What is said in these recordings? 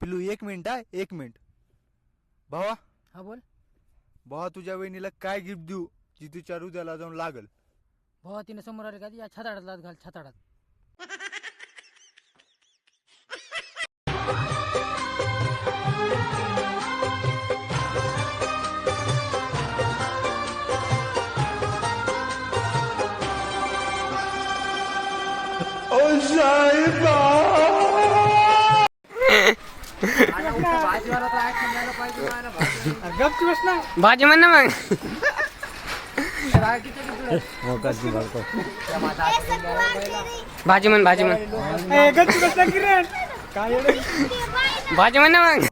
पिलू एक मिनिट हा एक मिनिट. भावा हा बोल. भावा तुझ्या वहिनीला काय गिफ्ट देऊ जी तिच्या हृदयाला जाऊन लागल? भावा तिने समोर आले का? या छताडात लात घाल छताडात. भाजी म्हण ना मग. भाजी म्हण भाजी म्हण. भाजी म्हण ना मग.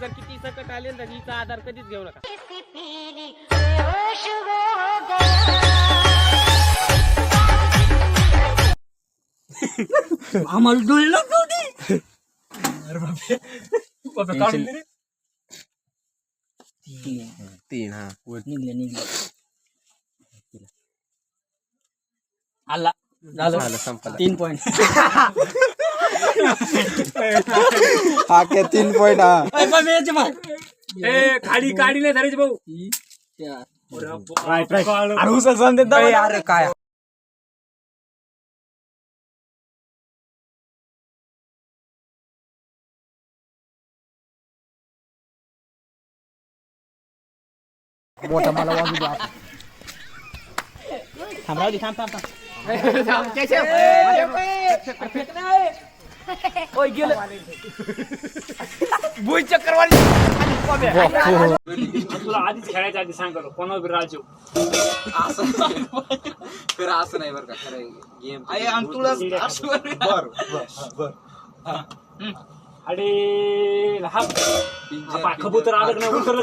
जर किती संकट आले ना हिचा आधार कधीच घेऊ नका. आम्हाला डोळे लागतो तीन हा निघले निघले. आला. झालं. झालं संपलं. तीन पॉईंट આકે તીન પોઈન્ટ હા મેં જ એ ખાલી કાઢીને ધરે જ બહુ રાઈટ રાઈટ અરુસ સંદે દવા યાર કાયા मोठा मला वाजू द्या थांबराव थांब थांब थांब दे थांब थांब थांब तुला आधीच खेळायच्या आधी सांग करू कोणा बी राजू? खरं असं नाही बरं का खरं गेम अडे हा. हा, कबूतर आलं ना उतरलं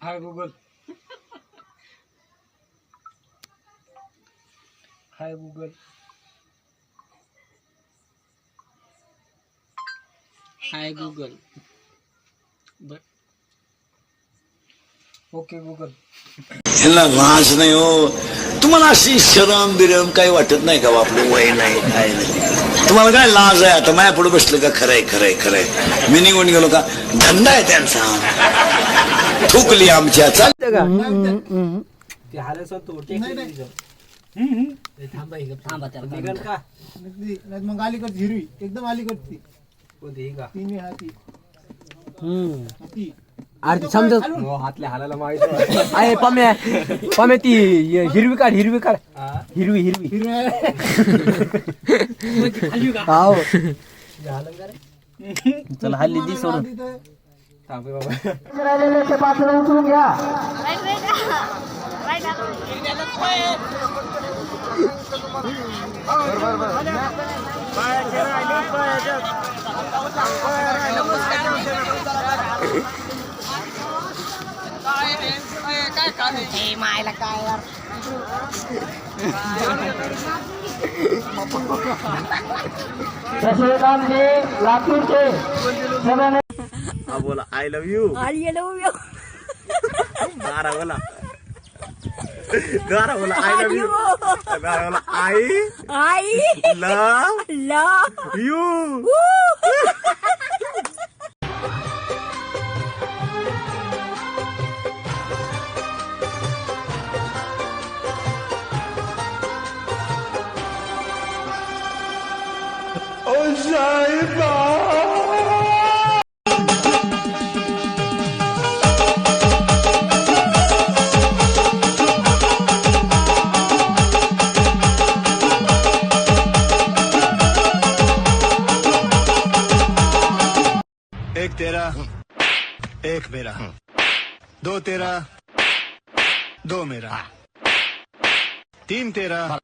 hi Google. Hi Google. Hi Google. Okay Google. ह्यांना लाज नाही हो. तुम्हाला अशी शरम बिरम काही वाटत नाही का बा आपलं वय नाही काय नाही? तुम्हाला काय लाज आहे आता? माया पुढे बसलं का? खरंय खरंय खरंय. मी निघून गेलो का? धंदा आहे त्यांचा. थुकली आमच्या. चाल थांबा त्याला मग अलीकडची हिरवी एकदम अलीकडची तिन्ही हाती ती अरे समजत हातल्या हालायला माहिती आहे पम्या पम्या ती हिरवी काढ हिरवी काढ हिरवी हिरवी हाव चल हल्ली दी सोडून थांबे बाबा. राहिलेले ते पात्र उचलून घ्या. काय मायला काय यार. लातूरचे हा बोला I love you I love you गारा बोला गारा बोला आय लव्ह यू गारा बोला I I love love you Oh, Scheiße! एक मेरा। दो तेरा। दो मेरा। तीन तेरा।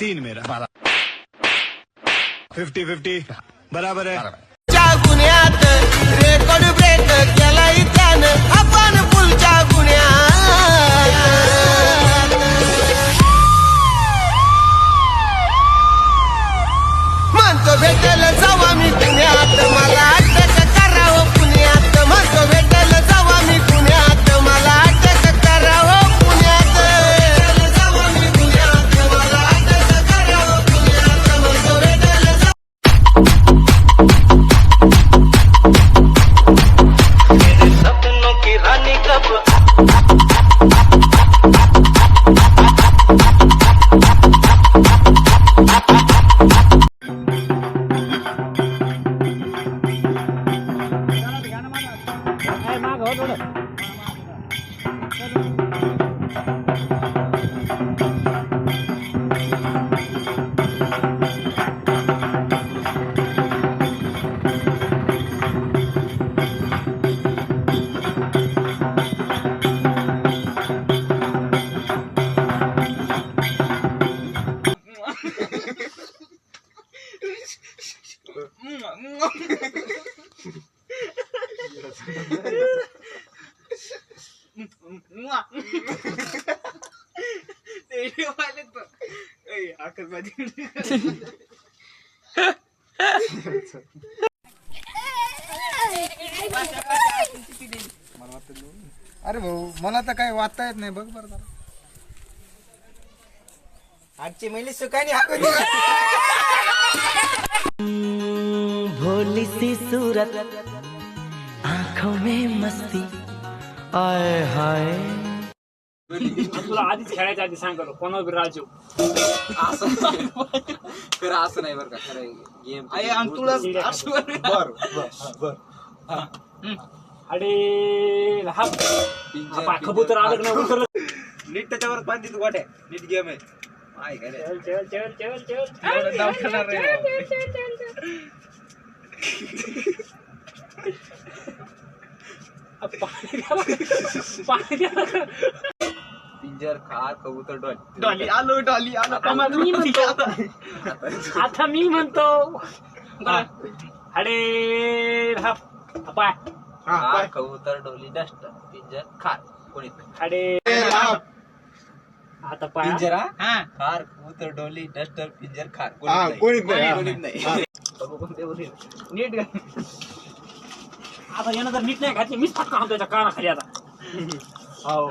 तीन मेरा। Fifty fifty. बराबर है। गुन्ह्यात रेकॉर्ड ब्रेक केलाय त्यानं आपण पुलच्या गुन्ह्यात 我感 अरे भाऊ मला तर काही वाचता येत नाही बघ बरं जरा. आजची महिली सुखानी हाकून भोली सी सूरत आँखों में मस्ती आए हाय तुला आधीच खेळायच्या आधी सांग करो। कोणा बी राजू? खरं असं नाही बरं का खरं गेम अडे हा। आपा, कबूतर आलं ना उतरलं नीट त्याच्यावर गोट्या नीट गेम आहे. माय काय चल चल चल चल चल एवढं नाव करणार नाही बाबा. पाणी द्या. पाणी द्या. पिंजर खार कबूतर डॉल. डॉली आलो डॉली आलो. आता मी म्हणतो. आता मी म्हणतो. अडे हा पाय खार कबूतर डोली डस्ट पिंजर खार. कोणीच नाही अडे आता पाय पिंजरा खार कबूतर डोली डस्टर पिंजर खार. कोणीच नाही. कोणीच नाही कोणते बोलील? नीट. आता यानं जर नीट नाही घातली मीच फटका त्याच्या कानाखाली आता. हो.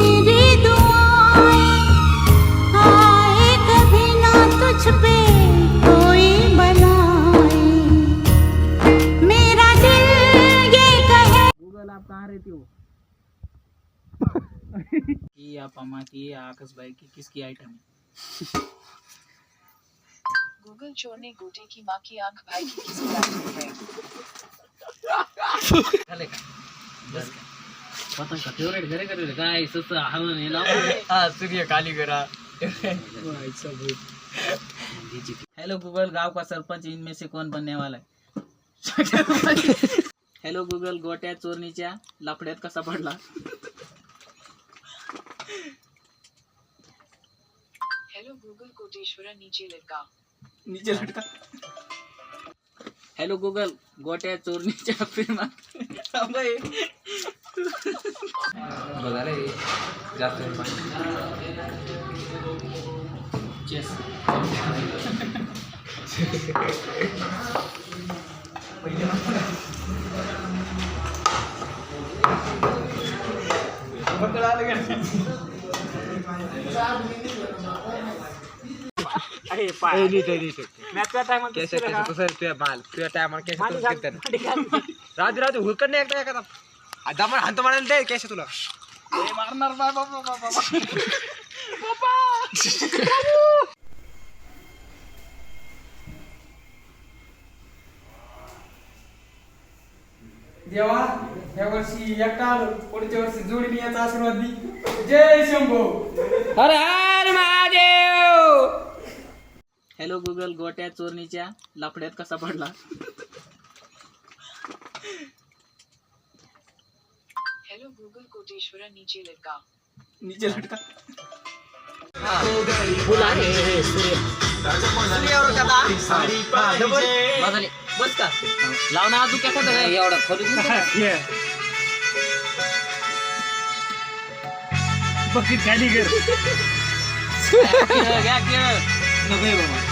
कि आप अम्मा की आकाश भाई की किसकी आइटम है? गूगल चोर ने गोटे की माँ की आँख भाई की किसी बात है? का पतंग का फेवरेट घरे करे काय सस हवन हे हा सूर्य काली करा। हेलो गूगल गाँव का सरपंच इनमें से कौन बनने वाला है? हेलो गूगल गोट्या चोरणीच्या लाकड्यात कसा पडला हेलो गूगल कोटेश्वरा नीचे लटका। नीचे लटका। हॅलो गुगल गोट्या चोरणीच्या. बघा रे जास्त. अरे पाय मॅचच्या राजू राजू हुकड नाही एकदा एखादा. दमण हात म्हणाल दे कॅश तुला. मारणार बाय बाबा. बाबा. देवा या वर्षी एकटा आलो. पुढच्या वर्षी जोडीने याचा आशीर्वाद दी. जय शंभो. हर हर महादेव! हॅलो गुगल गोट्या चोरणीच्या लफड्यात कसा पडला? हेलो गूगल कोटेश्वरा नीचे लटका. नीचे लटका. बस का? लाव ना तू कसा एवढा खोलू बघित खाली कर घ्या नको बाबा.